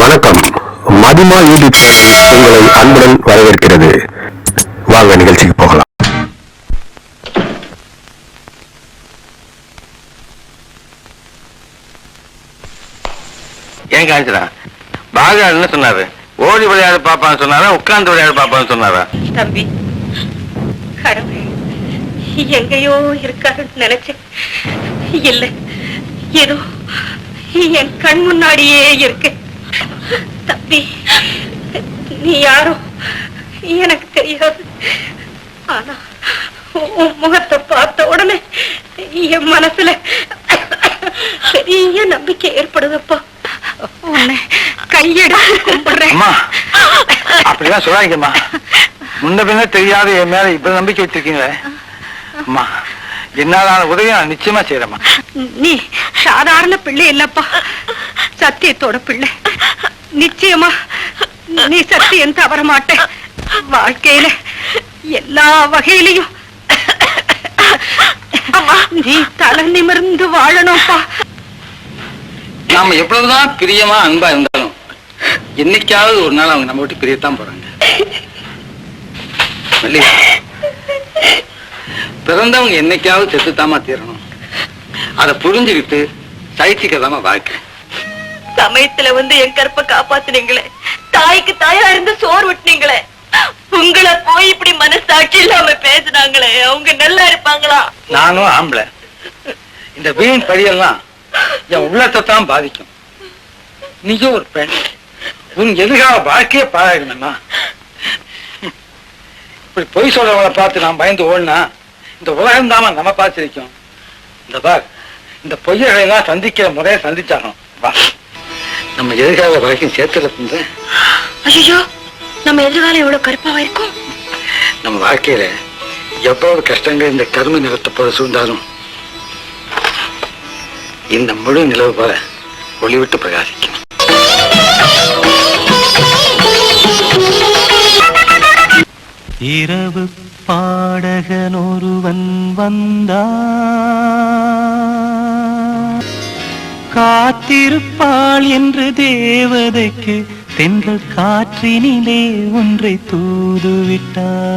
வணக்கம். மதிமா யூடியூப் உங்களை அன்புடன் வரவேற்கிறது. வாங்க நிகழ்ச்சிக்கு போகலாம். ஏன் காய்ச்சலா பாகா என்ன சொன்னாரு? ஓடி விளையாடு பாப்பான்னு சொன்னாரா? உட்கார்ந்து விளையாடு பாப்பான்னு சொன்னாரா? தம்பி கடவுள் எங்கேயோ இருக்காருன்னு நினைச்சேன். இல்ல ஏதோ என் கண் முன்னாடியே இருக்கு தம்பி. நீ யாரோ? எனக்கு தெரியாது. ஆனா உன் முகத்தை பார்த்த உடனே என் மனசுல பெரிய நம்பிக்கை ஏற்படுதப்பா. உன்னை கையெடு அப்படிலாம் சொல்லாதீங்கம்மா. முன்ன பின்ன தெரியாத என் மேல இப்ப நம்பிக்கை வச்சிருக்கீங்களே. அம்மா என்னாலான உதவியை நான் நிச்சயமா செய்யறேம்மா நீ சாதாரண பிள்ளை இல்லப்பா. சத்தியத்தோட பிள்ளை. நிச்சயமா நீ சத்தியம் தவற மாட்ட வாழ்க்கையில எல்லா வகையிலையும் நீ தலை நிமிர்ந்து வாழணும்ப்பா. நாம எவ்வளவுதான் பிரியமா அன்பா இருந்தாலும் என்னைக்காவது ஒரு நாள் அவங்க நம்ம விட்டு பிரியத்தான் போறாங்க. பிறந்தவங்க என்னைக்காவது செத்துத்தாமா தீரணும். அதை புரிஞ்சுக்கிட்டு சைத்திக்கதாம வாழ்க்கை. சமயத்துல வந்து என் கற்ப காப்பாத்துனீங்களே. தாய்க்கு தாயா இருந்து சோர் விட்டுனீங்களே உங்களை போய் இப்படி மனசாட்சி இல்லாம பேசுனாங்களே. அவங்க நல்லா இருப்பாங்களா? நானும் ஆம்பளை. இந்த வீண் படியெல்லாம் என் உள்ளத்தை தான் பாதிக்கும். நீங்க ஒரு பெண். உன் எதிர்கால வாழ்க்கையே பாழாகணுமா இப்படி பொய் சொல்றவங்களை பார்த்து நான் பயந்து ஓடினா இந்த உலகம் தான் நம்ம பார்த்துருக்கோம் இந்த பார் இந்த பொய்யர்களை எல்லாம் சந்திக்கிற முறையை சந்திச்சாகணும். வா. நம்ம எதிர்கால வரைக்கும் சேர்த்துல இருந்து ஐயோ நம்ம எதிர்காலம் எவ்வளவு கருப்பாவா இருக்கும்? நம்ம வாழ்க்கையில எவ்வளவு கஷ்டங்கள் இந்த கரும நிலத்தை போல சூழ்ந்தாலும் இந்த முழு நிலவு போல ஒளிவிட்டு பிரகாசிக்கும். இரவு பாடகன் ஒருவன் வந்தா காத்திருப்பாள் என்று தேவதைக்கு தென்றல் காற்றினிலே ஒன்றை தூதுவிட்டார்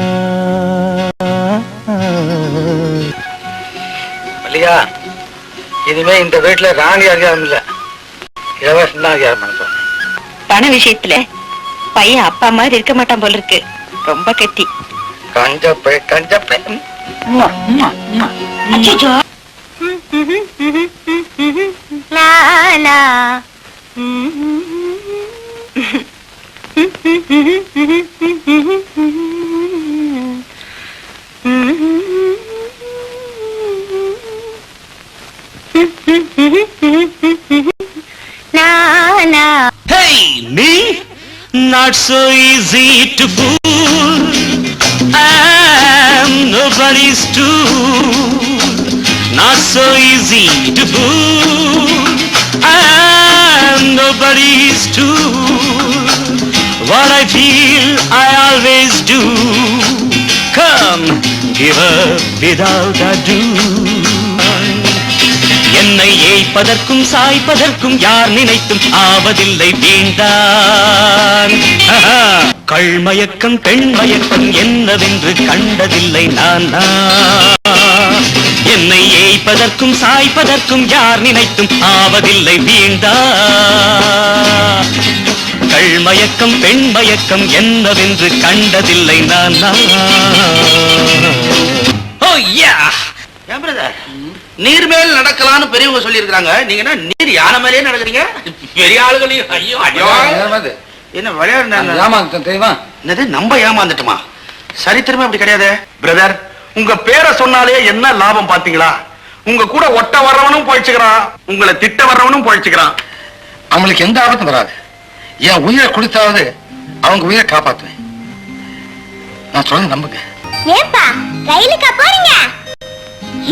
மல்லிகா இனிமே இந்த வீட்டுல ராணி அதிகாரம் இல்ல. இளவரசன் தான் அதிகாரம் பண்ண போறேன். பண விஷயத்துல பையன் அப்பா மாதிரி இருக்க மாட்டான் போல இருக்கு. ரொம்ப கெட்டி. கஞ்சப்பை கஞ்சப்பை. உம்மா, Hey, me? Not so easy to fool. I'm nobody's tool. Not so easy to fool. I'm nobody's tool. What I feel, I always do. Come, give up without ado. என்னை ஏய்ப்பதற்கும் சாய்ப்பதற்கும் யார் நினைத்தும் ஆவதில்லை வீண்டான் கள்மயக்கம் பெண்மயக்கம் என்னவென்று கண்டதில்லை நான் என்னை ஏய்ப்பதற்கும் சாய்ப்பதற்கும் யார் நினைத்தும் ஆவதில்லை வீண்டான் கள்மயக்கம் பெண்மயக்கம் என்னவென்று கண்டதில்லை நான். ஓ யா. நீர் மேல் நடக்கலாம்னு பெரியவங்க சொல்லியிருக்காங்க நீங்க என்ன நீர் யானை மேலே நடக்கிறீங்க? பெரிய ஆளுகளையும் ஐயோ ஐயோ. என்ன விளையாடுறாங்க நான் ஏமாந்துட்டேன் தெரியுமா? என்னது நம்ம ஏமாந்துட்டுமா? சரித்திரமே அப்படி கிடையாது. பிரதர் உங்க பேரை சொன்னாலே என்ன லாபம் பாத்தீங்களா உங்க கூட ஒட்ட வர்றவனும் பழிச்சுக்கிறான். உங்களை திட்ட வர்றவனும் பழிச்சுக்கிறான். அவங்களுக்கு எந்த ஆபத்தும் வராது. என் உயிரை கொடுத்தாவது அவங்க உயிரை காப்பாத்துவேன். நான் சொல்ல நம்புங்க. ஏப்பா ரயிலுக்கா போறீங்க?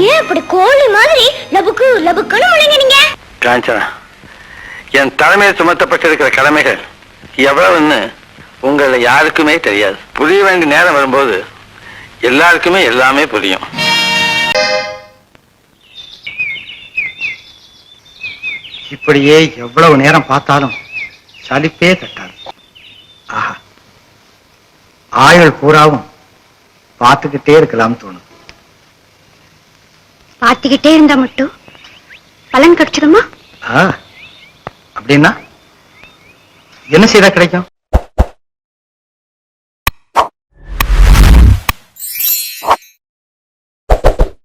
ஏன் இப்படி கோழி மாதிரி லபுக்கு லபுக்குன்னு முழுங்கினீங்க காஞ்சனா என் தலைமையில் சுமத்தப்பட்டிருக்கிற கடமைகள் எவ்வளவுன்னு உங்களை யாருக்குமே தெரியாது. புரிய வேண்டிய நேரம் வரும்போது எல்லாருக்குமே எல்லாமே புரியும். இப்படியே எவ்வளவு நேரம் பார்த்தாலும் சலிப்பே தட்டாது ஆஹா. ஆயுள் பூராவும் பார்த்துக்கிட்டே இருக்கலாம்னு தோணும் பார்த்துக்கிட்டே இருந்தா மட்டும் பலன் கிடைச்சிருமா அப்படின்னா என்ன செய்தா கிடைக்கும்?